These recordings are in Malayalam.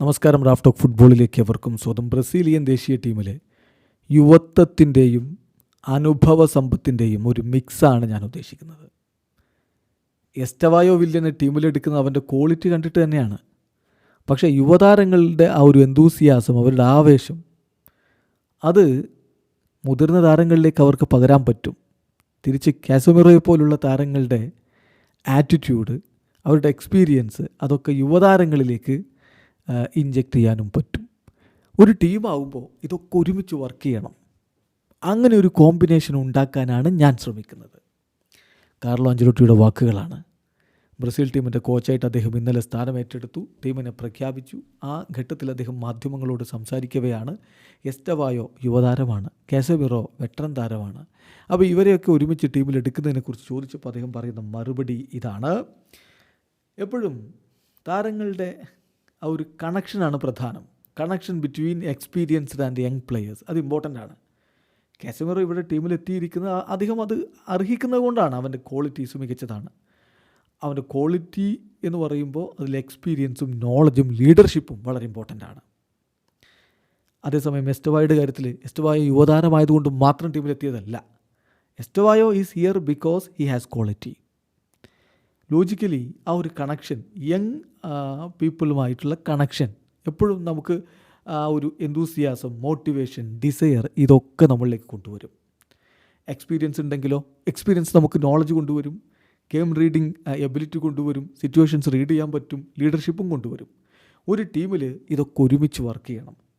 നമസ്കാരം റാഫ്റ്റോക്ക് ഫുട്ബോളിലേക്ക് അവർക്കും സ്വന്തം ബ്രസീലിയൻ ദേശീയ ടീമിലെ യുവത്വത്തിന്റെയും അനുഭവ സമ്പത്തിന്റെയും ഒരു മിക്സാണ് ഞാൻ ഉദ്ദേശിക്കുന്നത്. എസ്റ്റവായോ വില്യനെ ടീമിലെടുക്കുന്ന അവന്റെ ക്വാളിറ്റി കണ്ടിട്ട് തന്നെയാണ്. പക്ഷേ യുവതാരങ്ങളുടെ ആ ഒരു എന്തൂസിയാസം അവരുടെ ആവേശം അത് മുതിർന്ന താരങ്ങളിലേക്ക് അവർക്ക് പകരാൻ പറ്റും. തിരിച്ച് കാസമിറോയെ പോലുള്ള താരങ്ങളുടെ ആറ്റിറ്റ്യൂഡ് അവരുടെ എക്സ്പീരിയൻസ് അതൊക്കെ യുവതാരങ്ങളിലേക്ക് ഇഞ്ചെക്റ്റ് ചെയ്യാനും പറ്റും. ഒരു ടീമാവുമ്പോൾ ഇതൊക്കെ ഒരുമിച്ച് വർക്ക് ചെയ്യണം. അങ്ങനെ ഒരു കോമ്പിനേഷൻ ഉണ്ടാക്കാനാണ് ഞാൻ ശ്രമിക്കുന്നത്. കാർലോ അഞ്ചലോട്ടിയുടെ വാക്കുകളാണ്. ബ്രസീൽ ടീമിന്റെ കോച്ചായിട്ട് അദ്ദേഹം ഇന്നലെ സ്ഥാനം ഏറ്റെടുത്തു. ടീമിനെ പ്രഖ്യാപിച്ചു. ആ ഘട്ടത്തിൽ അദ്ദേഹം മാധ്യമങ്ങളോട് സംസാരിക്കവെയാണ്. എസ്റ്റവായോ യുവതാരമാണ്. കാസബിറോ വെറ്ററൻ താരമാണ്. അപ്പോൾ ഇവരെയൊക്കെ ഒരുമിച്ച് ടീമിൽ എടുക്കുന്നതിനെക്കുറിച്ച് ചോദിച്ചപ്പോൾ അദ്ദേഹം പറയുന്ന മറുപടി ഇതാണ്. എപ്പോഴും താരങ്ങളുടെ ആ ഒരു കണക്ഷനാണ് പ്രധാനം. Connection between experienced and young players അത് ഇമ്പോർട്ടന്റ് ആണ്. കാസമിറോ ഇവിടെ ടീമിൽ എത്തിയിരിക്കുന്നത് അധികം അത് അർഹിക്കുന്നത് കൊണ്ടാണ് അവന്റെ ക്വാളിറ്റീസ് മികച്ചതാണ്. അവന്റെ ക്വാളിറ്റി എന്ന് പറയുമ്പോൾ അതിൽ എക്സ്പീരിയൻസും നോളജും ലീഡർഷിപ്പും വളരെ ഇമ്പോർട്ടന്റ് ആണ്. അതേസമയം എസ്റ്റവായുടെ കാര്യത്തിൽ എസ്റ്റവായോ യുവതാരമായതുകൊണ്ട് മാത്രം ടീമിലെത്തിയതല്ല Estevao is here because he has quality logically ആ ഒരു കണക്ഷൻ യങ് പീപ്പിളുമായിട്ടുള്ള കണക്ഷൻ എപ്പോഴും നമുക്ക് ആ ഒരു എന്തൂസിയാസം മോട്ടിവേഷൻ ഡിസയർ ഇതൊക്കെ നമ്മളിലേക്ക് കൊണ്ടുവരും. എക്സ്പീരിയൻസ് ഉണ്ടെങ്കിലോ എക്സ്പീരിയൻസ് നമുക്ക് നോളജ് കൊണ്ടുവരും. ഗെയിം റീഡിങ് എബിലിറ്റി കൊണ്ടുവരും. സിറ്റുവേഷൻസ് റീഡ് ചെയ്യാൻ പറ്റും. ലീഡർഷിപ്പും കൊണ്ടുവരും. ഒരു ടീമിൽ ഇതൊക്കെ ഒരുമിച്ച് വർക്ക് ചെയ്യണം.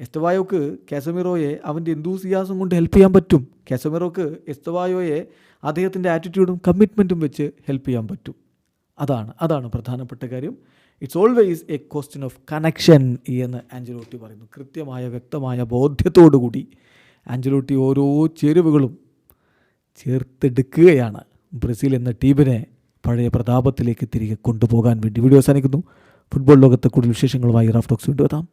എസ്റ്റവായോക്ക് കാസമിറോയെ അവന്റെ എന്തൂസിയാസം കൊണ്ട് ഹെൽപ്പ് ചെയ്യാൻ പറ്റും. കാസമിറോക്ക് എസ്തവായോയെ അദ്ദേഹത്തിന്റെ ആറ്റിറ്റ്യൂഡും കമ്മിറ്റ്മെന്റും വെച്ച് ഹെൽപ്പ് ചെയ്യാൻ പറ്റും. അതാണ് അതാണ് പ്രധാനപ്പെട്ട കാര്യം. It's always a question of connection എന്ന് ആഞ്ചലോട്ടി പറയുന്നു. കൃത്യമായ വ്യക്തമായ ബോധ്യത്തോടുകൂടി ആഞ്ചലോട്ടി ഓരോ ചേരുവകളും ചേർത്തെടുക്കുകയാണ്. ബ്രസീൽ എന്ന ടീമിനെ പഴയ പ്രതാപത്തിലേക്ക് തിരികെ കൊണ്ടുപോകാൻ വേണ്ടി വീഡിയോ അവസാനിക്കുന്നു. ഫുട്ബോൾ ലോകത്തെ കൂടുതൽ വിശേഷങ്ങളുമായി റാഫ് ടോക്സ് വീണ്ടും എത്താം.